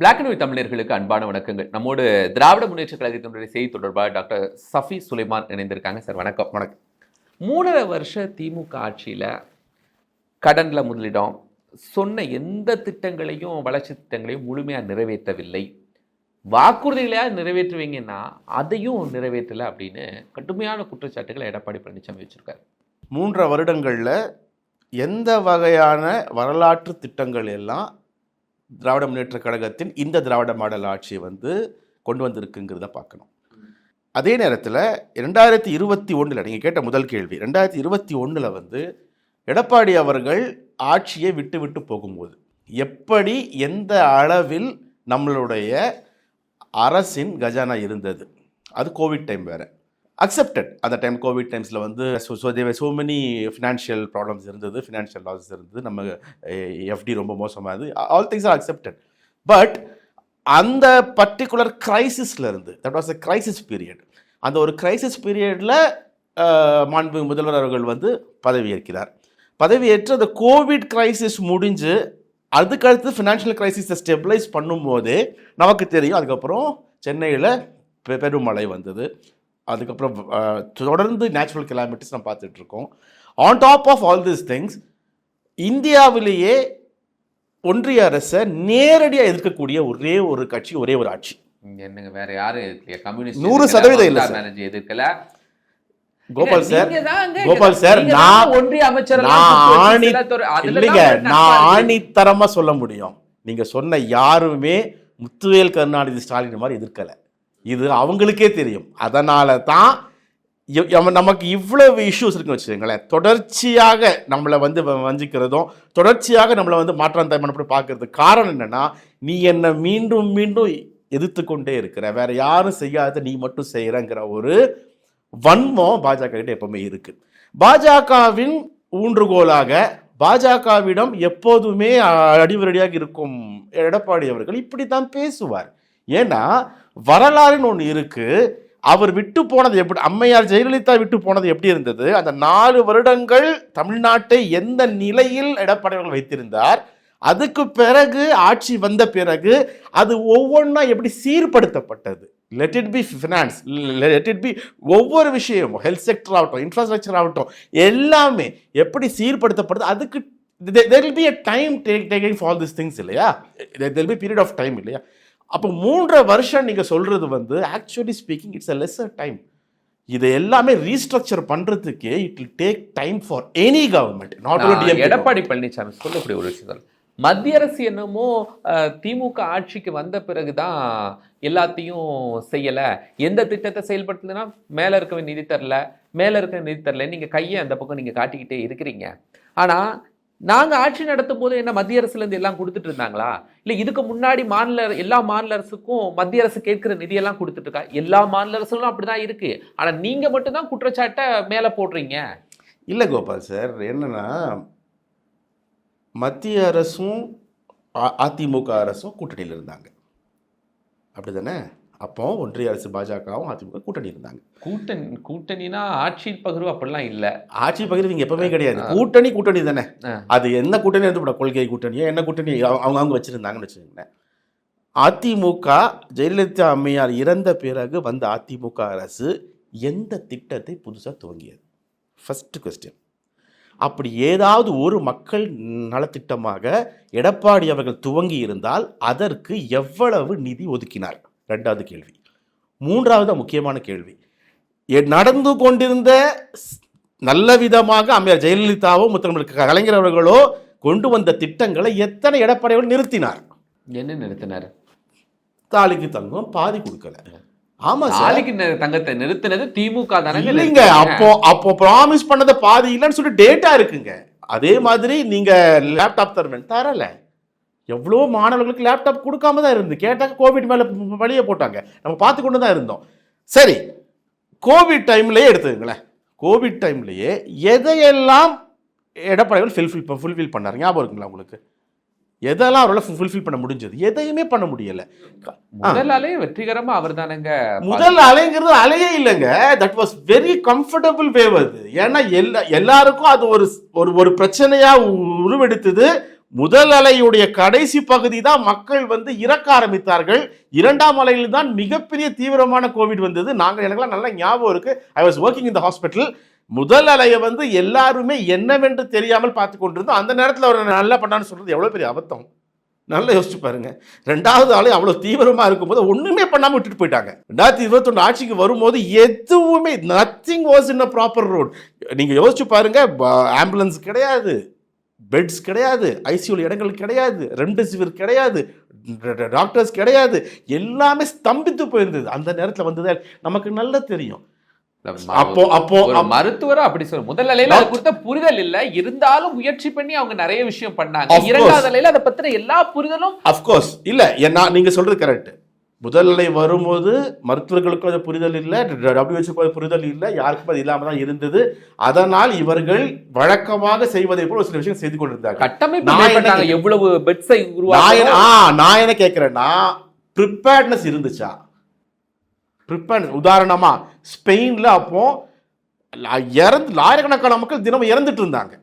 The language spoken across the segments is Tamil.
பிளாக் அண்ட் ஒயிட் தமிழர்களுக்கு அன்பான வணக்கங்கள். நம்மோடு திராவிட முன்னேற்ற கழகத்தினுடைய செய்தி தொடர்பாக டாக்டர் சஃபி சுலைமான் இணைந்திருக்காங்க. சார் வணக்கம். வணக்கம். மூணரை வருஷ திமுக ஆட்சியில் கடன்ல முதலிடம் சொன்ன எந்த திட்டங்களையும் வளர்ச்சி திட்டங்களையும் முழுமையாக நிறைவேற்றவில்லை. வாக்குறுதிகளையாவது நிறைவேற்றுவீங்கன்னா அதையும் நிறைவேற்றலை அப்படின்னு கடுமையான குற்றச்சாட்டுகளை எடப்பாடி பழனிசாமி வச்சிருக்காரு. மூன்றரை வருடங்களில் எந்த வகையான வரலாற்று திட்டங்கள் எல்லாம் திராவிட முன்னேற்ற கழகத்தின் இந்த திராவிட மாடல் ஆட்சியை வந்து கொண்டு வந்திருக்குங்கிறத பார்க்கணும். அதே நேரத்தில் ரெண்டாயிரத்தி இருபத்தி ஒன்றில் நீங்கள் கேட்ட முதல் கேள்வி ரெண்டாயிரத்தி இருபத்தி ஒன்றில் வந்து எடப்பாடி அவர்கள் ஆட்சியை விட்டு விட்டு போகும்போது எப்படி எந்த அளவில் நம்மளுடைய அரசின் கஜானா இருந்தது? அது கோவிட் டைம் வேறு. அக்செப்டட் அந்த டைம் கோவிட் டைம்ஸில் வந்து ஸோ தேவை ஸோ மெனி ஃபினான்ஷியல் ப்ராப்ளம்ஸ் இருந்தது ஃபினான்ஷியல் லாஸஸ் இருந்தது. நம்ம எஃப்டி ரொம்ப மோசமானது all things are accepted but அந்த பர்டிகுலர் கிரைசிஸில் இருந்து that was a crisis period அந்த ஒரு கிரைசிஸ் பீரியடில் மாண்பு முதல்வர் அவர்கள் வந்து பதவியேற்கிறார். பதவியேற்று அந்த கோவிட் கிரைசிஸ் முடிஞ்சு அதுக்கடுத்து ஃபினான்ஷியல் கிரைசிஸை ஸ்டெபிளைஸ் பண்ணும்போதே நமக்கு தெரியும். அதுக்கப்புறம் சென்னையில் பெ- பெருமழை வந்தது. அதுக்கப்புறம் தொடர்ந்து நேச்சுரல் கிளாமிட்டிஸ் நம்ம பார்த்துட்டு இருக்கோம் on top of all this things இந்தியாவிலேயே ஒன்றிய அரசை நேரடியாக எதிர்க்கக்கூடிய ஒரே ஒரு கட்சி ஒரே ஒரு ஆட்சி. என்னங்க வேற யாரும் எதிர்க்கலையா? கம்யூனிஸ்ட் நூறு சதவீதம் இல்ல சார். எதிர்க்கல. கோபால் சார் கோபால் சார், நான்- ஒன்றிய அமைச்சர் நான் ஆணி இல்லைங்க நான் ஆணித்தரமா சொல்ல முடியும். நீங்க சொன்ன யாருமே முத்துவேல் கருணாநிதி ஸ்டாலின் மாதிரி எதிர்க்கல. இது அவங்களுக்கே தெரியும். அதனால தான் நமக்கு இவ்வளவு இஷ்யூஸ் இருக்குன்னு வச்சுக்கோங்களேன். தொடர்ச்சியாக நம்மளை வந்து வ- வஞ்சிக்கிறதும் தொடர்ச்சியாக நம்மளை வந்து மாற்றம் தயமனப்படி பார்க்கறது காரணம் என்னன்னா நீ என்னை மீண்டும் மீண்டும் எதிர்த்து கொண்டே இருக்கிற வேற யாரும் செய்யாத நீ மட்டும் செய்கிறங்கிற ஒரு வன்மம் பாஜக கிட்ட எப்பவுமே இருக்கு. பாஜகவின் ஊன்றுகோலாக பாஜகவிடம் எப்போதுமே அடிவரடியாக இருக்கும் எடப்பாடி அவர்கள் இப்படித்தான் பேசுவார். ஏன்னா வரலாறுன்னு ஒன்று இருக்குது அவர் விட்டு போனது எப்படி அம்மையார் ஜெயலலிதா விட்டு போனது எப்படி இருந்தது? அந்த நாலு வருடங்கள் தமிழ்நாட்டை எந்த நிலையில் எடப்பாடி வைத்திருந்தார்? அதுக்கு பிறகு ஆட்சி வந்த பிறகு அது ஒவ்வொன்றா எப்படி சீர்படுத்தப்பட்டது? Let it be finance let it be ஒவ்வொரு விஷயமும் ஹெல்த் செக்டர் ஆகட்டும் இன்ஃப்ராஸ்ட்ரக்சர் ஆகட்டும் எல்லாமே எப்படி சீர்படுத்தப்படுது அதுக்கு there will be a time take taking for this things இல்லையா? There be period of time இல்லையா? அப்போ மூன்றரை வருஷம் நீங்கள் சொல்கிறது வந்து actually speaking it's a lesser time இது எல்லாமே ரீஸ்ட்ரக்சர் பண்ணுறதுக்கே it will take time for any government not only Edappadi Palaniswami சொல்லக்கூடிய ஒரு விஷயம் தான். மத்திய அரசு என்னமோ திமுக ஆட்சிக்கு வந்த பிறகுதான் எல்லாத்தையும் செய்யல. எந்த திட்டத்தை செயல்படுத்துதுன்னா மேல இருக்க நிதி தரல மேல இருக்க நிதி தரல நீங்க கையை அந்த பக்கம் நீங்க காட்டிக்கிட்டே இருக்கிறீங்க. ஆனா நாங்கள் ஆட்சி நடத்தும் போது என்ன மத்திய அரசுலேருந்து எல்லாம் கொடுத்துட்டு இருந்தாங்களா? இல்லை இதுக்கு முன்னாடி மாநில எல்லா மாநில அரசுக்கும் மத்திய அரசு கேட்குற நிதியெல்லாம் கொடுத்துட்டு இருக்கா? எல்லா மாநில அரசுகளும் அப்படிதான் இருக்குது ஆனால் நீங்கள் மட்டும்தான் குற்றச்சாட்டை மேலே போடுறீங்க. இல்லை கோபால் சார் என்னென்னா மத்திய அரசும் அ- அதிமுக அரசும் கூட்டணியில் இருந்தாங்க. அப்படி தானே அப்போ ஒன்றிய அரசு பாஜகவும் அதிமுக கூட்டணி இருந்தாங்க. கூட்டணி கூட்டணினா ஆட்சி பகிர்வு அப்படிலாம் இல்ல. ஆட்சி பகிர்வு இங்க எப்பவுமே கிடையாது. கூட்டணி கூட்டணி தானே. அது என்ன கூட்டணி இருந்து கொள்கை கூட்டணியோ என்ன கூட்டணி அவங்க அவங்க வச்சிருந்தாங்கன்னு வச்சுக்கோங்களேன். அதிமுக ஜெயலலிதா அம்மையார் இறந்த பிறகு வந்த அதிமுக அரசு எந்த திட்டத்தை புதுசாக துவங்கியது? ஃபர்ஸ்ட் கொஸ்டின் அப்படி ஏதாவது ஒரு மக்கள் நலத்திட்டமாக எடப்பாடி அவர்கள் துவங்கி இருந்தால் அதற்கு எவ்வளவு நிதி ஒதுக்கினார் ரெண்டாவது கேள்வி. மூன்றாவது முக்கியமான கேள்வி. நடந்து கொண்டிருந்த நல்ல விதமாக அம்மையார் ஜெயலலிதாவோ முத்தமிழ் கலைஞர் அவர்களோ கொண்டு வந்த திட்டங்களை எத்தனை எடப்பாடி அவர்கள் நிறுத்தினார்? என்ன நிறுத்தினாரு? தாலிக்கு தங்கம் பாதி கொடுக்கல. ஆமா நி- தங்கத்தை நிறுத்தினது திமுக தானங்க இல்லைங்க அப்போ அப்போ ப்ராமிஸ் பண்ணத பாதி இல்லைன்னு சொல்லி டேட்டா இருக்குங்க. அதே மாதிரி நீங்க லேப்டாப் தருவேன் தரல. எவ்வளோ மாணவர்களுக்கு லேப்டாப் கொடுக்காம தான் இருந்து. கேட்டாக்க கோவிட் மேல வழிய போட்டாங்க. நம்ம பார்த்து கொண்டு தான் இருந்தோம். சரி கோவிட் டைம்லயே எடுத்துக்கங்களேன். கோவிட் டைம்லயே எதையெல்லாம் எடப்பாடிகள் ஃபில்ஃபில் ஃபுல்ஃபில் பண்ணாரு? ஞாபகம் இருக்குங்களா உங்களுக்கு? எதெல்லாம் அவரால் ஃபுல்ஃபில் பண்ண முடிஞ்சது? எதையுமே பண்ண முடியல. முதலாலே வெற்றிகரமா அவர் தானங்க முதல் அலைங்கிறது அலையே இல்லைங்க. That was very comfortable wave அது ஏன்னா எல்லா எல்லாருக்கும் அது ஒரு ஒரு ஒரு பிரச்சனையா உருவெடுத்தது. முதல் அலையுடைய கடைசி பகுதி தான் மக்கள் வந்து இறக்க ஆரம்பித்தார்கள். இரண்டாம் அலையில் தான் மிகப்பெரிய தீவிரமான கோவிட் வந்தது. நாங்கள் எனக்குலாம் நல்ல ஞாபகம் இருக்கு. ஐ வாஸ் ஒர்க்கிங் இந்த ஹாஸ்பிட்டல் முதல் அலையை வந்து எல்லாருமே என்னவென்று தெரியாமல் பார்த்து கொண்டிருந்தோம். அந்த நேரத்தில் அவர் நல்லா பண்ணான்னு சொல்றது எவ்வளோ பெரிய அபத்தம். நல்லா யோசிச்சு பாருங்க. ரெண்டாவது ஆளு அவ்வளோ தீவிரமாக இருக்கும்போது ஒன்றுமே பண்ணாமல் விட்டுட்டு போயிட்டாங்க. ரெண்டாயிரத்தி இருபத்தொன்று ஆட்சிக்கு வரும்போது எதுவுமே nothing was in a proper road நீங்கள் யோசிச்சு பாருங்க ஆம்புலன்ஸ் கிடையாது. பெட்ஸ் கிடையாது ஐசியூல இடங்கள் கிடையாது ரெம்டெசிவிர் கிடையாது டாக்டர்ஸ் கிடையாது எல்லாமே ஸ்தம்பித்து போயிருந்தது. அந்த நேரத்தில் வந்தது நமக்கு நல்லா தெரியும். அப்போ அப்போ மருத்துவரா அப்படி சொல்ல முதல் அலையில அது குறித்த புரிதல் இல்ல. இருந்தாலும் முயற்சி பண்ணி அவங்க நிறைய விஷயம் பண்ணாங்க. இரண்டாவது அலையில அதை பத்தின எல்லா புரிதலும் அஃப்கோர்ஸ் இல்ல நீங்க சொல்றது கரெக்ட் முதல் அலை வரும்போது மருத்துவர்களுக்கும் அது புரிதல் இல்லை டபிள்யூஹெச்ஓக்கு அது புரிதல் இல்லை யாருக்கும் அது இல்லாம தான் இருந்தது. அதனால் இவர்கள் வழக்கமாக செய்வதை போல ஒரு சில விஷயம் செய்து கொண்டிருந்தாங்க கட்டமைப்பு? எவ்வளவு பெட்ஸை நான் என்ன- உருவாக்க ஆ நான் என்ன கேட்கிறேன்னா ப்ரிப்பேர்ட்னஸ் இருந்துச்சா? ப்ரிப்பேர் உதாரணமா ஸ்பெயின்ல அப்போ இறந்து லாயிரக்கணக்கான மக்கள் தினமும் இறந்துட்டு இருந்தாங்க.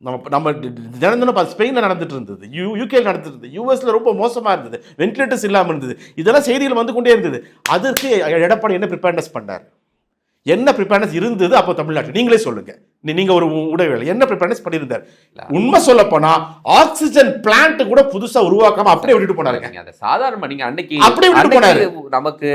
நம்ம நம்ம தினம் தினம் பார்த்து ஸ்பெயினில் நடந்துட்டு இருந்தது யூ யூகேல நடந்துட்டு இருந்தது யூஎஸ்ல ரொம்ப மோசமா இருந்தது. வென்டிலேட்டர்ஸ் இல்லாமல் இருந்தது. இதெல்லாம் செய்திகள் வந்து கொண்டே இருந்தது. அதற்கு எடப்பாடி என்ன ப்ரிப்பேர்னஸ் பண்ணார்? என்ன ப்ரிப்பேர்னஸ் இருந்தது அப்போ தமிழ்நாட்டில்? நீங்களே சொல்லுங்க. நீ- நீங்க ஒரு ஊடகவியல் என்ன ப்ரிப்பேர்னஸ் பண்ணியிருந்தார்? உண்மை சொல்ல போனா ஆக்சிஜன் பிளான்ட் கூட புதுசா உருவாக்காம அப்படியே விட்டுட்டு போனாருங்க. அதை சாதாரணமா நீங்க அன்னைக்கு அப்படியே விட்டுட்டு அன்னைக்கு நமக்கு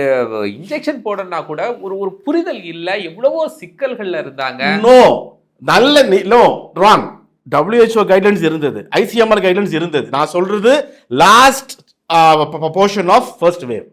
இன்ஜெக்ஷன் போடணும்னா கூட ஒரு ஒரு புரிதல் இல்ல. எவ்வளவோ சிக்கல்கள்ல இருந்தாங்க. நோ நல்ல நோ ராங் டபிள்யூஹெச்ஓ கைட்லைன்ஸ் இருந்தது. ஐசிஎம்ஆர் கைட்லைன்ஸ் இருந்தது. நான் சொல்றது last portion of first wave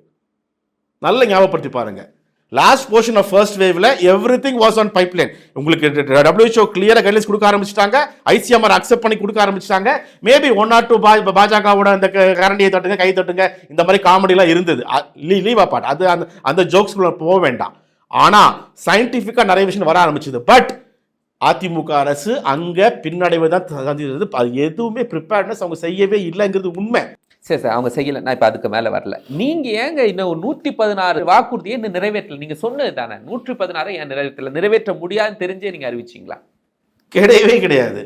நல்ல ஞாபகப்படுத்தி பாருங்க. லாஸ்ட் போர்ஷன் ஆஃப் ஃபர்ஸ்ட் வேவ்ல everything was on pipeline உங்களுக்கு டபிள்யூஹெச்ஓ கிளியராக கைட்லைன்ஸ் கொடுக்க ஆரம்பிச்சிட்டாங்க. ஐசிஎம்ஆர் அக்செப்ட் பண்ணி கொடுக்க ஆரம்பிச்சிட்டாங்க. மேபி ஒன் ஆர் டூ பாஜகவோட அந்த க- கரண்டியை தட்டுங்க கை தட்டுங்க இந்த மாதிரி காமெடிலாம் இருந்தது. லீவ் அப்பாட் அது அந்த அந்த ஜோக்ஸ்குள்ள போக வேண்டாம். ஆனால் சயின்டிஃபிக்காக நிறைய விஷயம் வர ஆரம்பிச்சது. பட் அதிமுக அரசு அங்க பின்னடைவு தான் சந்தித்தது. அது எதுவுமே ப்ரிப்பேர்னஸ் அவங்க செய்யவே இல்லைங்கிறது உண்மை. சரி சார் அவங்க செய்யல. நான் இப்ப அதுக்கு மேல வரல. நீங்க ஏங்க இன்னும் ஒரு நூத்தி பதினாறு வாக்குறுதியை இன்னும் நிறைவேற்றல? நீங்க சொன்னது தானே நூற்றி பதினாறு ஏன் நிறைவேற்றல? நிறைவேற்ற முடியாதுன்னு தெரிஞ்சே நீங்க அறிவிச்சீங்களா? கிடையவே கிடையாது.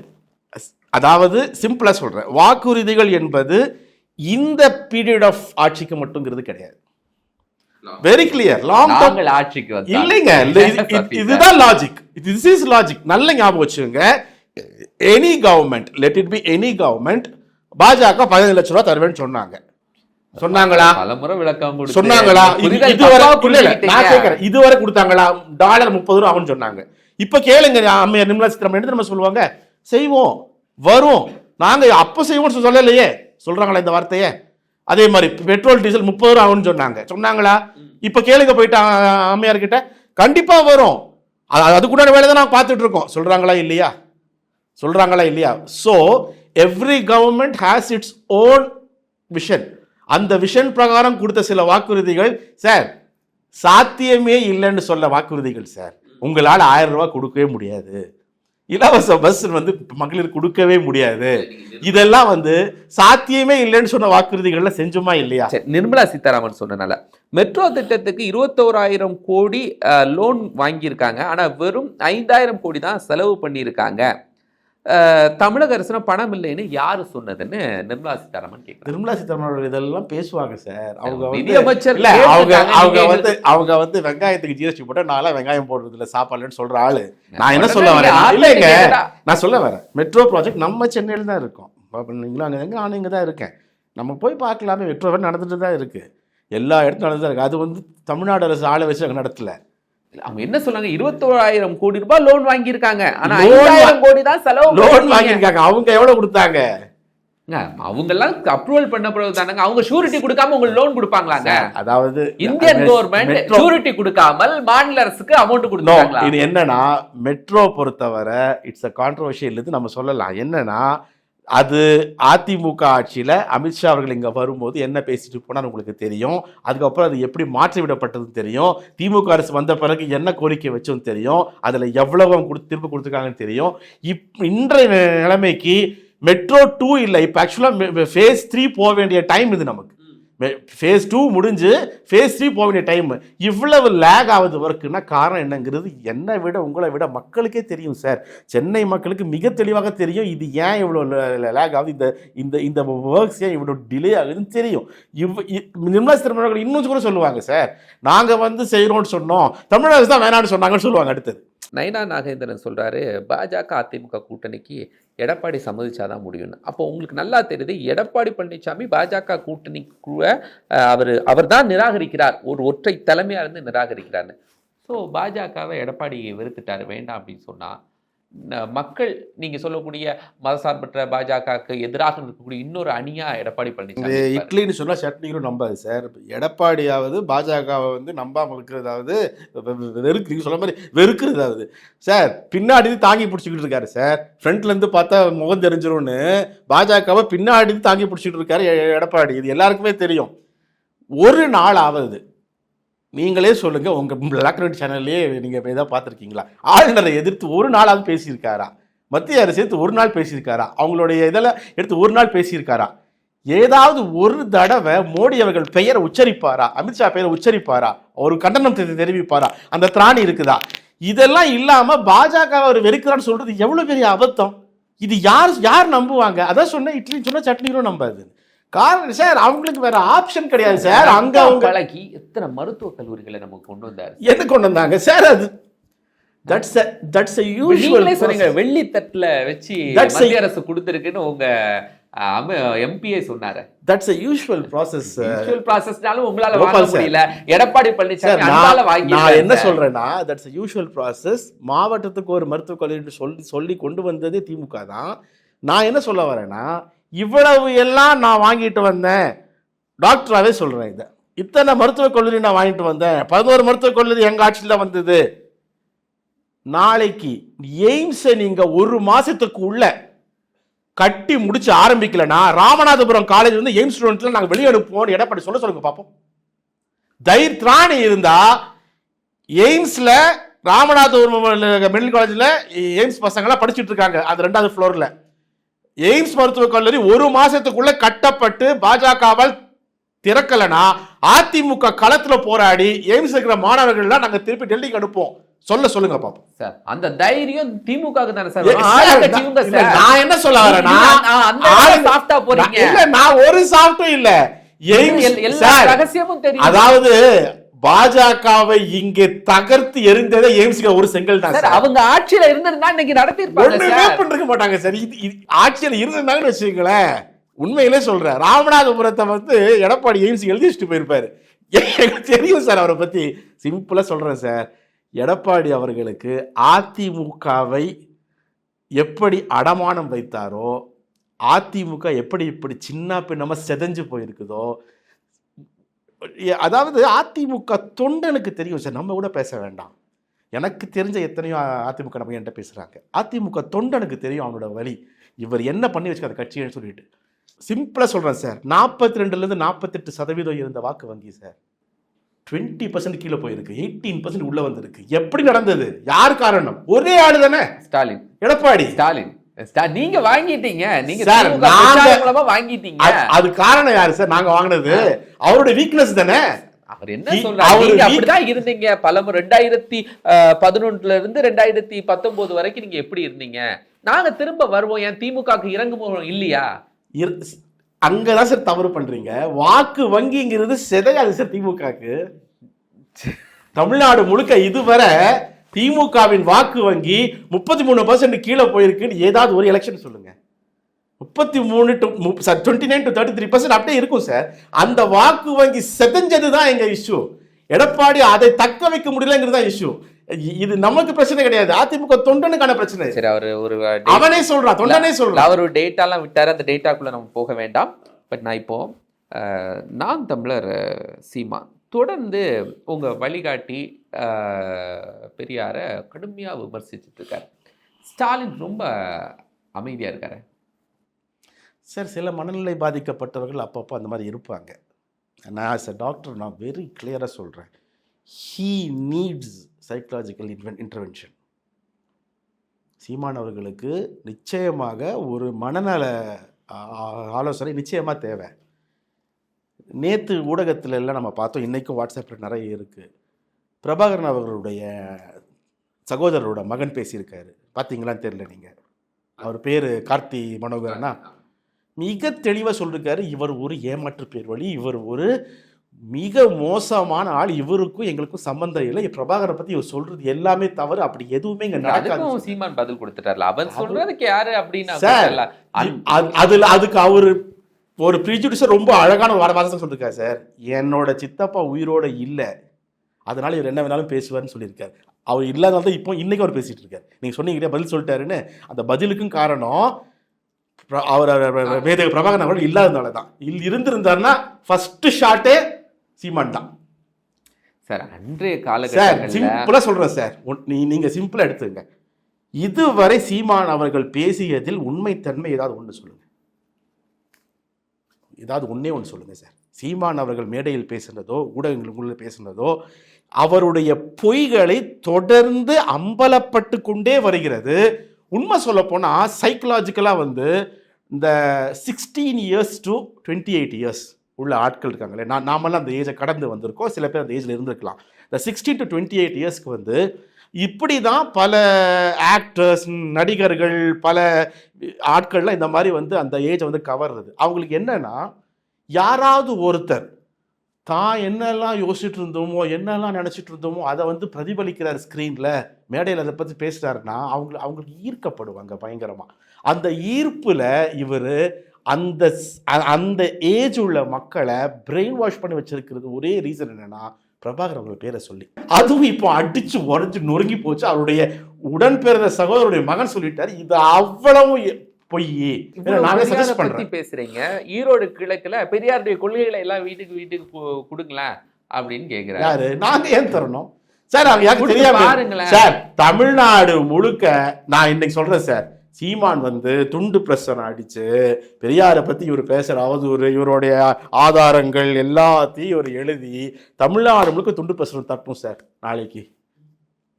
அதாவது சிம்பிளா சொல்றேன். வாக்குறுதிகள் என்பது இந்த பீரியட் ஆஃப் ஆட்சிக்கு மட்டுங்கிறது கிடையாது. வெரி கிளியர் லாங் டேர்ம் ஆட்சிக்கு வந்தா இல்லைங்க. இது- இது- இது- இதுதான் லாஜிக் திஸ் இஸ் லாஜிக் நல்ல ஞாபகம் வச்சுங்க any government let it be any government BJP பதினஞ்சு லட்ச ரூபா தருவேன்னு சொன்னாங்க. சொன்னாங்களா? பலமுறை விளக்கம் கொடுத்து சொன்னாங்களா? இதுவரை நான். கேட்கறேன் இதுவரை கொடுத்தாங்களா? டாலர் முப்பது ரூபா ஆகும்னு சொன்னாங்க. இப்ப கேளுங்க அம்மையார் நிர்மலா சீதாராமன் என்ன நம்ம சொல்லுவாங்க? செய்வோம். வரும். நாங்க அப்ப செய்வோம்னு சொல்லலையே. சொல்றாங்களா இந்த வார்த்தையை? அதே மாதிரி பெட்ரோல் டீசல் முப்பது ரூபா ஆகும்னு சொன்னாங்க. சொன்னாங்களா? இப்போ கேளுங்க போயிட்டு அம்மையார் கிட்ட கண்டிப்பாக வரும். அது- அதுக்குண்டான வேலை தான் நாங்கள் பார்த்துட்டு இருக்கோம். சொல்கிறாங்களா இல்லையா? சொல்கிறாங்களா இல்லையா? So every government has its own vision அந்த விஷன் பிரகாரம் கொடுத்த சில வாக்குறுதிகள் சார் சாத்தியமே இல்லைன்னு சொல்ல வாக்குறுதிகள் சார். உங்களால் ஆயிரம் ரூபா கொடுக்கவே முடியாது. இலவச பஸ் வந்து மகளிர் கொடுக்கவே முடியாது. இதெல்லாம் வந்து சாத்தியமே இல்லைன்னு சொன்ன வாக்குறுதிகள்ல செஞ்சுமா இல்லையா? நிர்மலா சீதாராமன் சொன்னனால. மெட்ரோ திட்டத்துக்கு இருபத்தோராயிரம் கோடி லோன் வாங்கியிருக்காங்க. ஆனா வெறும் ஐந்தாயிரம் கோடி தான் செலவு பண்ணியிருக்காங்க. தமிழக அரசு பணம் இல்லைன்னு யாரு சொன்னதுன்னு நிர்மலா சீதாராமன் கேட்குறாங்க நிர்மலா சீதாராமன் இதெல்லாம் பேசுவாங்க சார். அவங்க வந்து நிதியமைச்சர் இல்ல அவங்க அவங்க வந்து அவங்க வந்து வெங்காயத்துக்கு ஜிஎஸ்டி போட்டா நான்லாம் வெங்காயம் போடுறது இல்ல சாப்பாடுன்னு சொல்ற ஆளு. நான் என்ன சொல்ல வரேன் இல்லைங்க நான் சொல்ல வரேன். மெட்ரோ ப்ராஜெக்ட் நம்ம சென்னையில் தான் இருக்கோம். நீங்களும் அங்கே எங்க நானும் இங்கே தான் இருக்கேன். நம்ம போய் பார்க்கலாமே மெட்ரோ நடந்துட்டு தான் இருக்கு. எல்லா இடத்தும் நடந்துட்டு தான் இருக்கு. அது வந்து தமிழ்நாடு அரசு ஆளை வச்சு அங்கே நடத்தல. அவங்க என்ன சொன்னாங்க? இருபத்தோராயிரம் கோடி ரூபாய் லோன் வாங்கியிருக்காங்க. ஆனா ஐந்தாயிரம் கோடி தான் செலவு லோன். வாங்கியிருக்காங்க. அவங்க எவ்வளவு கொடுத்தாங்க? அவங்க எல்லாம் அப்ரூவல் பண்ண பிறகு தானங்க. அவங்க ஷூரிட்டி கொடுக்காம உங்களுக்கு லோன் கொடுப்பாங்களாங்க? அதாவது இந்தியன் கவர்மெண்ட் ஷூரிட்டி கொடுக்காமல் மாநில அரசுக்கு அமௌண்ட் நோ கொடுத்தாங்களா இது என்னன்னா மெட்ரோ பொறுத்தவரை இட்ஸ் அ கான்ட்ரவர்ஷியல் இது நம்ம சொல்லலாம். என்னன்னா அது அதிமுக ஆட்சியில் அமித்ஷா அவர்கள் இங்கே வரும்போது என்ன பேசிட்டு போனால் உங்களுக்கு தெரியும். அதுக்கப்புறம் அது எப்படி மாற்றிவிடப்பட்டதுன்னு தெரியும். திமுக அரசு வந்த பிறகு என்ன கோரிக்கை வச்சோன்னு தெரியும். அதில் எவ்வளவு அவங்க கொடுத்து திரும்ப கொடுத்துருக்காங்கன்னு தெரியும். இப் இன்றைய நிலைமைக்கு மெட்ரோ டூ இல்லை இப்போ ஆக்சுவலாக ஃபேஸ் த்ரீ போக வேண்டிய டைம் இது நமக்கு. ஃபேஸ் டூ முடிஞ்சு ஃபேஸ் த்ரீ போக வேண்டிய டைம் இவ்வளவு லேக் ஆகுது ஒர்க்குன்னா காரணம் என்னங்கிறது என்னை விட உங்களை விட மக்களுக்கே தெரியும் சார் சென்னை மக்களுக்கு மிக தெளிவாக தெரியும் இது ஏன் இவ்வளோ லேக் ஆகுது? இந்த இந்த இந்த ஒர்க்ஸ் ஏன் இவ்வளோ டிலே ஆகுதுன்னு தெரியும். இவ் நிர்மலா சீதாராமன் இன்னும் கூட சொல்லுவாங்க சார் நாங்கள் வந்து செய்கிறோம்னு சொன்னோம். தமிழக அரசு தான் வேணாம்னு சொன்னாங்கன்னு சொல்லுவாங்க அடுத்தது. நயனா நாகேந்திரன் சொல்கிறாரு பாஜக அதிமுக கூட்டணிக்கு எடப்பாடி சம்மதிச்சாதான் முடியும்னு. அப்போ உங்களுக்கு நல்லா தெரியுது எடப்பாடி பழனிசாமி பாஜக கூட்டணிக்குள்ள அவர் அவர் தான் நிராகரிக்கிறார். ஒரு ஒற்றை தலைமையாக இருந்து நிராகரிக்கிறார்னு. ஸோ பாஜகவை எடப்பாடி வெறுத்துட்டார் வேண்டாம் அப்படின்னு சொன்னால் மக்கள் நீங்க சொல்லக்கூடிய மதசார்பற்ற பாஜகவுக்கு எதிராக இருக்கக்கூடிய இன்னொரு அணியா எடப்பாடி பழனிசாமி. இட்லின்னு சொன்னா சட்னிகளும் நம்பாது சார். எடப்பாடியாவது பாஜகவை வந்து நம்பாம இருக்கிறதாவது வெறுக்கு சொல்ல மாதிரி வெறுக்கிறதாவது. சார் பின்னாடி தாங்கி பிடிச்சிக்கிட்டு இருக்காரு சார். ஃப்ரண்ட்ல இருந்து பார்த்தா முகம் தெரிஞ்சிரும்னு பாஜகவை பின்னாடி தாங்கி பிடிச்சிக்கிட்டு இருக்காரு எடப்பாடி. இது எல்லாருக்குமே தெரியும். ஒரு நாள் ஆவது நீங்களே சொல்லுங்கள் உங்கள் பிளாக் அண்ட் சேனல்லே எதாவது பார்த்துருக்கீங்களா? ஆளுநரை எதிர்த்து ஒரு நாளாவது பேசியிருக்காரா? மத்திய அரசு எடுத்து ஒரு நாள் பேசியிருக்காரா? அவங்களுடைய இதெல்லாம் எடுத்து ஒரு நாள் பேசியிருக்காரா? ஏதாவது ஒரு தடவை மோடி அவர்கள் பெயரை உச்சரிப்பாரா? அமித்ஷா பெயரை உச்சரிப்பாரா? ஒரு கண்டனம் தெரிவிப்பாரா? அந்த திராணி இருக்குதா? இதெல்லாம் இல்லாமல் பாஜக அவர் வெறுக்கிறான்னு சொல்றது எவ்வளோ பெரிய அபத்தம்? இது யார் யார் நம்புவாங்க? அதான் சொன்ன இட்லி சொன்ன சட்னிகளும் நம்பாது காரணம் சார்? அவங்களுக்கு வேற ஆப்ஷன் கிடையாது சார். அங்க அவங்க பழகி எத்தனை மருத்துவக் கல்லூரிகளை நமக்கு கொண்டு வந்தாரு என்ன கொண்டு வந்தாங்க சார் அது? தட்ஸ் தட்ஸ் யூஷுவல் சொன்னீங்க வெள்ளி தட்டுல வச்சு மத்திய அரசு கொடுத்துருக்குன்னு உங்க எம்பிஏ சொன்னாரு. That's a usual process usual ப்ராசஸ்னாலும் உங்களால வாங்க. முடியல. எடப்பாடி சார் பழனிசாமி அந்தால நான் வாங்கி நான் என்ன சொல்றேன்னா தட்ஸ் யூஷுவல் ப்ராசஸ் மாவட்டத்துக்கு ஒரு மருத்துவக் கல்லூரி சொல்லி சொல்லி கொண்டு வந்ததே திமுக தான். நான் என்ன சொல்ல வரேன்னா இவ்வளவு எல்லாம் நான் வாங்கிட்டு வந்தேன். டாக்டராகவே சொல்கிறேன் இதை. இத்தனை மருத்துவக் கல்லூரி நான் வாங்கிட்டு வந்தேன். பதினோரு மருத்துவக் கல்லூரி எங்கள் ஆட்சியில் தான் வந்தது. நாளைக்கு எய்ம்ஸை நீங்கள் ஒரு மாதத்துக்கு உள்ள கட்டி முடிச்சு ஆரம்பிக்கலனா ராமநாதபுரம் காலேஜ் வந்து எய்ம்ஸ் ஸ்டூடெண்ட்ல நாங்கள் வெளியே அனுப்புவோம் எடப்பாடி சொல்ல சொல்லுங்க பார்ப்போம் தைர் திராணி இருந்தா எய்ம்ஸ்ல ராமநாதபுரம் மெடிக்கல் காலேஜில் எய்ம்ஸ் பசங்களாம் படிச்சுட்டு இருக்காங்க. அது ரெண்டாவது ஃப்ளோரில் எய்ம்ஸ் மருத்துவக் கல்லூரி ஒரு மாசத்துக்குள்ள கட்டப்பட்டு பாஜகவால் திறக்கலனா அதிமுக களத்துல போராடி எய்ம்ஸ் இருக்கிற மாணவர்கள்லாம் நாங்க திருப்பி டெல்லிக்கு அனுப்புவோம். சொல்ல சொல்லுங்க பாப்போம். சார் அந்த தைரியம் திமுக தானே சார். நான் என்ன சொல்ல வரேன்னா சாஃப்டா போறீங்க. இல்ல நான் ஒரு சாப்பிட்டும் இல்ல. எய்ம்ஸ் ரகசியமும் தெரியும். அதாவது பாஜகவை இங்கே தகர்த்து எரிந்ததே எய்ம்ஸ்க்கு ஒரு செங்கல் தான் சார் அவங்க ஆட்சியில இருந்திருந்தா இன்னைக்கு நடத்தி இருப்பாங்க ஒண்ணுமே பண்ணிருக்க மாட்டாங்க சார். இது ஆட்சியில் இருந்தாங்கன்னு வச்சுக்கோங்களேன் உண்மையிலே சொல்றேன். ராமநாதபுரத்தை வந்து எடப்பாடி எய்ம்ஸ் எழுதி வச்சுட்டு போயிருப்பாரு. எனக்கு தெரியும் சார் அவரை பத்தி. சிம்பிளா சொல்றேன் சார். எடப்பாடி அவர்களுக்கு அதிமுகவை எப்படி அடமானம் வைத்தாரோ அதிமுக எப்படி இப்படி சின்ன பின்னமா செதஞ்சு போயிருக்குதோ அதாவது அதிமுக தொண்டனுக்கு தெரியும் சார் நம்ம கூட பேச வேண்டாம். எனக்கு தெரிஞ்ச எத்தனையோ அதிமுக நம்ம என்கிட்ட பேசுகிறாங்க அதிமுக தொண்டனுக்கு தெரியும் அவனோட வழி. இவர் என்ன பண்ணி வச்சுக்காத கட்சின்னு சொல்லிட்டு. சிம்பிளாக சொல்கிறேன் சார் நாற்பத்தி ரெண்டுலேருந்து நாற்பத்தெட்டு சதவீதம் இருந்த வாக்கு வங்கி சார் டுவெண்ட்டி பர்சன்ட் கீழே போயிருக்கு. எயிட்டீன் பர்சன்ட் உள்ளே வந்திருக்கு. எப்படி நடந்தது? யார் காரணம்? ஒரே ஆளு தானே? ஸ்டாலின். எடப்பாடி. ஸ்டாலின். ஸ்டா- நீங்க வாங்கிட்டீங்க. நீங்க சார், மூலமா வாங்கிட்டீங்க. அது- காரணம் யாரு சார் நாங்க வாங்கினது. அவருடைய வீக்னஸ் தானே? அவர் என்ன சொல்றாரு? நீங்க அப்படிதான் இருந்தீங்க. பலமுறை ரெண்டாயிரத்தி பதினொன்றுல இருந்து ரெண்டாயிரத்தி பத்தொன்பது வரைக்கும் நீங்க எப்படி இருந்தீங்க? நாங்க திரும்ப வருவோம். என் திமுகக்கு இறங்குவோம் இல்லையா? அங்கதான் சார் தவறு பண்றீங்க. வாக்கு வங்கிங்கிறது சிதையாது சார் திமுகக்கு. தமிழ்நாடு முழுக்க இதுவரை திமுகவின் வாக்கு வங்கி முப்பத்தி மூணு பர்சன்ட் கீழே போயிருக்குன்னு ஏதாவது ஒரு எலெக்ஷன் சொல்லுங்க. முப்பத்தி மூணு to twenty nine to thirty three percent அப்படியே இருக்கும் சார் அந்த வாக்கு வங்கி செதஞ்சது தான் எங்க இஷ்யூ எடப்பாடி அதை தக்க வைக்க முடியலங்கிறது தான் இஷ்யூ இது நமக்கு பிரச்சனை கிடையாது. அதிமுக தொண்டனுக்கான பிரச்சனை. சரி அவர் ஒரு அவனே சொல்றான் தொண்டனே சொல்றான் அவர் ஒரு டேட்டாலாம் விட்டாரு அந்த டேட்டாக்குள்ள நம்ம போக வேண்டாம். பட் நான் இப்போ நான் தமிழர் அஹ், சீமா தொடர்ந்து உங்கள் வழிகாட்டி பெரியாரை கடுமையாக விமர்சிச்சுட்ருக்காரு ஸ்டாலின் ரொம்ப அமைதியாக இருக்கார். சார் சில மனநிலை பாதிக்கப்பட்டவர்கள் அப்பப்போ அந்த மாதிரி இருப்பாங்க. நான் ஆஸ் அ டாக்டர் நான் வெரி கிளியராக சொல்கிறேன் he needs psychological inven intervention Seeman அவர்களுக்கு நிச்சயமாக ஒரு மனநல ஆலோசனை நிச்சயமாக தேவை. நேற்று ஊடகத்துல எல்லாம் நம்ம பார்த்தோம். இன்றைக்கும் வாட்ஸ்அப்பில் நிறைய இருக்குது பிரபாகரன் அவர்களுடைய சகோதரரோட மகன் பேசியிருக்காரு. பார்த்தீங்களான்னு தெரியல நீங்கள் அவர் பேர் கார்த்தி மனோகரனா? மிக தெளிவாக சொல்லிருக்காரு. இவர் ஒரு ஏமாற்று பேர் வழி இவர் ஒரு மிக மோசமான ஆள். இவருக்கும் எங்களுக்கும் சம்பந்தம் இல்லை. பிரபாகரை பற்றி இவர் சொல்றது எல்லாமே தவறு. அப்படி எதுவுமே இங்கே நடக்காது சீமான் பதில் கொடுத்துட்டார்ல. அவன் சொல்றதுக்கு யாரு அப்படின்னு அதுல அதுக்கு அவரு ஒரு ப்ரிஜுடிஸர் ரொம்ப அழகான ஒரு வார்த்தை சொல்லியிருக்காரு சார். என்னோட சித்தப்பா உயிரோட இல்லை. அதனால இவர் என்ன வேணாலும் பேசுவார்னு சொல்லியிருக்காரு. அவர் இல்லாதனால தான் இப்போ இன்னைக்கு அவர் பேசிட்டு இருக்காரு. நீங்க சொன்னீங்க பதில் சொல்லிட்டாருன்னு அந்த பதிலுக்கும் காரணம் அவர் மேதக பிரபாகரன் அவர்கள் இல்லாதனால தான். இல் இருந்திருந்தாருன்னா ஃபர்ஸ்ட் ஷாட்டே சீமான் தான். சார் அன்றைய சார் காலகட்டங்கள்ல சிம்பிளா சொல்றேன் சார். நீ நீங்க சிம்பிளா எடுத்துங்க இதுவரை சீமான் அவர்கள் பேசியதில் உண்மைத்தன்மை ஏதாவது ஒன்று சொல்லுங்க. ஏதாவது ஒன்றே ஒன்று சொல்லுங்கள் சார். சீமான் அவர்கள் மேடையில் பேசுனதோ ஊடகங்களுக்குள்ள பேசுனதோ அவருடைய பொய்களை தொடர்ந்து அம்பலப்பட்டு கொண்டே வருகிறது. உண்மை சொல்லப்போனால் சைக்கலாஜிக்கலாக வந்து இந்த sixteen years to twenty eight years உள்ள ஆட்கள் இருக்காங்களே நான் நாமெல்லாம் அந்த ஏஜை கடந்து வந்திருக்கோம். சில பேர் அந்த ஏஜில் இருந்திருக்கலாம். இந்த சிக்ஸ்டீன் டு டுவெண்ட்டி எயிட் இயர்ஸ்க்கு வந்து இப்படி தான் பல ஆக்டர்ஸ் நடிகர்கள் பல ஆட்கள்லாம் இந்த மாதிரி வந்து அந்த ஏஜை வந்து கவர்றது. அவங்களுக்கு என்னன்னா யாராவது ஒருத்தர் தான் என்னெல்லாம் யோசிச்சுட்டு இருந்தோமோ என்னெல்லாம் நினச்சிட்டு இருந்தோமோ அதை வந்து பிரதிபலிக்கிறார் ஸ்க்ரீனில் மேடையில் அதை பற்றி பேசுகிறாருன்னா அவங்க அவங்களுக்கு ஈர்க்கப்படுவாங்க பயங்கரமாக அந்த ஈர்ப்பில் இவர் அந்த ஸ்- அந்த ஏஜ் உள்ள மக்களை பிரெயின் வாஷ் பண்ணி வச்சிருக்கிறது ஒரே ரீசன் என்னென்னா பிரபாகர் அவங்க பேரை சொல்லி. அதுவும் இப்போ அடிச்சு உடஞ்சு நொறுங்கி போச்சு. அவருடைய உடன் பிறந்த சகோதரருடைய மகன் சொல்லிட்டாரு. இது அவ்வளவு பொய் பண்றேன். பேசுறீங்க. ஈரோடு கிழக்குல பெரியாருடைய கொள்கைகளை எல்லாம் வீட்டுக்கு வீட்டுக்கு கொடுங்களேன் அப்படின்னு கேக்குறாரு. யாரு? நாங்க ஏன் தரணும்? சார் அவங்க யாருக்கு தெரியாம. சார் தமிழ்நாடு முழுக்க நான் இன்னைக்கு சொல்றேன் சார். சீமான் வந்து துண்டு பிரசனம் அடித்து பெரியாரை பற்றி இவர் பேசுகிற அவதூறு இவருடைய ஆதாரங்கள் எல்லாத்தையும் இவர் எழுதி தமிழ்நாடு முழுக்க துண்டு பிரசனம் தட்டும் சார் நாளைக்கு.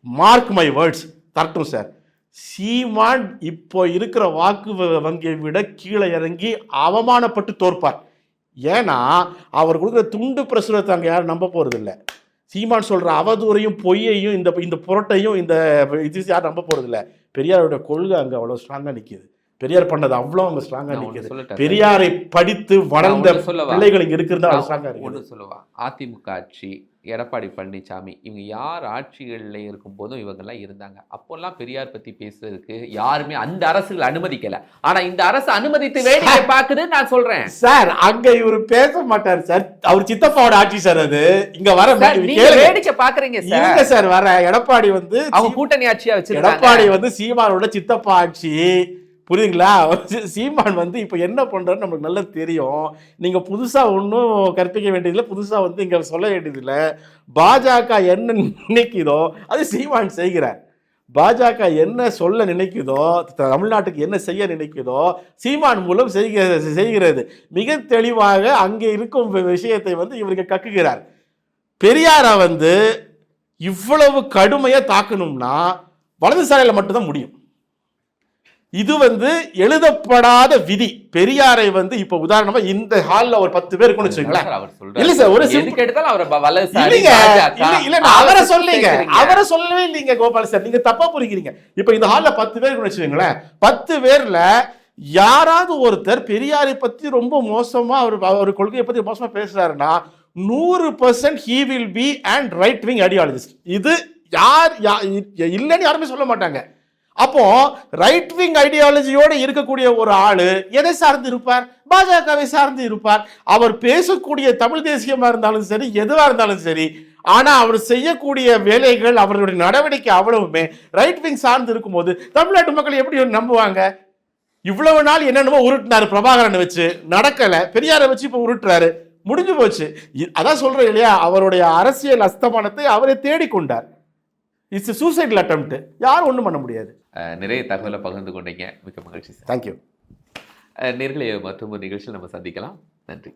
மார்க் மை வேர்ட்ஸ் தரட்டும் சார். சீமான் இப்போ இருக்கிற வாக்கு வங்கியை விட கீழே இறங்கி அவமானப்பட்டு தோற்பார். ஏன்னா அவர் கொடுக்குற துண்டு பிரசுரத்தை அங்கே யாரும் நம்ப போகிறதில்லை சீமான் சொல்ற அவதூறையும் பொய்யையும் இந்த இந்த புரட்டையும் இந்த இது யாரும் நம்ப போறது இல்ல. பெரியாரோட கொள்கை அங்க அவ்வளவு ஸ்ட்ராங்கா நிக்குது. பெரியார் பண்ணது அவ்வளோ அங்க ஸ்ட்ராங்கா நான் ஒண்ணு நிக்குது? பெரியாரை படித்து வளர்ந்த? பிள்ளைகள் இங்க இருக்கிறதா அவ்வளவு ஸ்ட்ராங்கா நான் இருக்குது. ஒண்ணு சொல்லுவா? அதிமுக ஆட்சி எடப்பாடி பழனிசாமி இவங்க யார் ஆட்சிகள்ல இருக்கும் போதும் இவங்கெல்லாம் இருந்தாங்க. அப்போல்லாம் பெரியார் பத்தி பேசுறதுக்கு யாருமே அந்த அரசுகள் அனுமதிக்கல. ஆனா இந்த அரசு அனுமதித்து வேடிக்கை பாக்குதுன்னு நான் சொல்றேன். சார் அங்க இவர் பேச மாட்டார் சார். அவர் சித்தப்பாவோட ஆட்சி சார் அது. இங்க வர. வேடிக்கை பாக்குறீங்க சார். சார் வர எடப்பாடி வந்து அவங்க கூட்டணி ஆட்சியா வச்சிருக்காங்க. எடப்பாடி வந்து சீமானோட சித்தப்பா ஆட்சி. புரியுதுங்களா? சீமான் வந்து இப்போ என்ன பண்றாருன்னு நமக்கு நல்லா தெரியும். நீங்கள் புதுசாக ஒன்றும் கற்பிக்க வேண்டியதில்லை. புதுசாக வந்து இங்கே சொல்ல வேண்டியதில்லை. பாஜக என்ன நினைக்குதோ அது சீமான் செய்கிறார். பாஜக என்ன சொல்ல நினைக்குதோ த- தமிழ்நாட்டுக்கு என்ன செய்ய நினைக்குதோ சீமான் மூலம் செய்கிற செய்கிறது. மிக தெளிவாக அங்கே இருக்கும் விஷயத்தை வந்து இவருக்கு கக்குகிறார். பெரியாரை வந்து இவ்வளவு கடுமையாக தாக்கணும்னா வலதுசாரியில் மட்டும்தான் முடியும். இது வந்து எழுதப்படாத விதி. பெரியாரை வந்து இப்ப உதாரணமா இந்த ஹால்ல ஒரு பத்து பேர் சார், அவர் சொல்றாரு. இல்ல சார், ஒரு எதுக்கு எடுத்தாலும் அவரை பாஜக, இல்ல அவரை சேர்க்கறீங்க. அவரை சொல்லவே இல்லைங்க கோபால் சார். நீங்க தப்பா புரிக்கிறீங்க இப்ப இந்த ஹால்ல பத்து பேர் வச்சுக்கோங்களேன். பத்து பேர்ல யாராவது ஒருத்தர் பெரியாரை பத்தி ரொம்ப மோசமா அவர் அவர் கொள்கையை பத்தி மோசமா பேசுறாருன்னா நூறு percent he will be and right wing ideologist இது யார் இல்லைன்னு யாருமே சொல்ல மாட்டாங்க. அப்போ ரைட் விங் ஐடியாலஜியோடு இருக்கக்கூடிய ஒரு ஆள் எதை சார்ந்து இருப்பார்? பாஜகவை சார்ந்து இருப்பார். அவர் பேசக்கூடிய தமிழ் தேசியமாக இருந்தாலும் சரி எதுவாக இருந்தாலும் சரி ஆனால் அவர் செய்யக்கூடிய வேலைகள் அவருடைய நடவடிக்கை அவ்வளவுமே ரைட் விங் சார்ந்து இருக்கும்போது தமிழ்நாட்டு மக்கள் எப்படி நம்புவாங்க? இவ்வளவு நாள் என்னென்னமோ உருட்டினாரு பிரபாகரன் வச்சு. நடக்கலை. பெரியாரை வச்சு இப்போ உருட்டுறாரு. முடிஞ்சு போச்சு. அதான் சொல்கிறேன் இல்லையா? அவருடைய அரசியல் அஸ்தமானத்தை அவரை தேடிக்கொண்டார். இட்ஸ் சூசைடல் அட்டம்ப்ட் யாரும் ஒன்றும் பண்ண முடியாது. நிறைய தகவலை பகிர்ந்து கொண்டீங்க. மிக்க மகிழ்ச்சி சார். தேங்க்யூ நேர்களே மற்றும் ஒரு நிகழ்ச்சியில் நம்ம சந்திக்கலாம். நன்றி.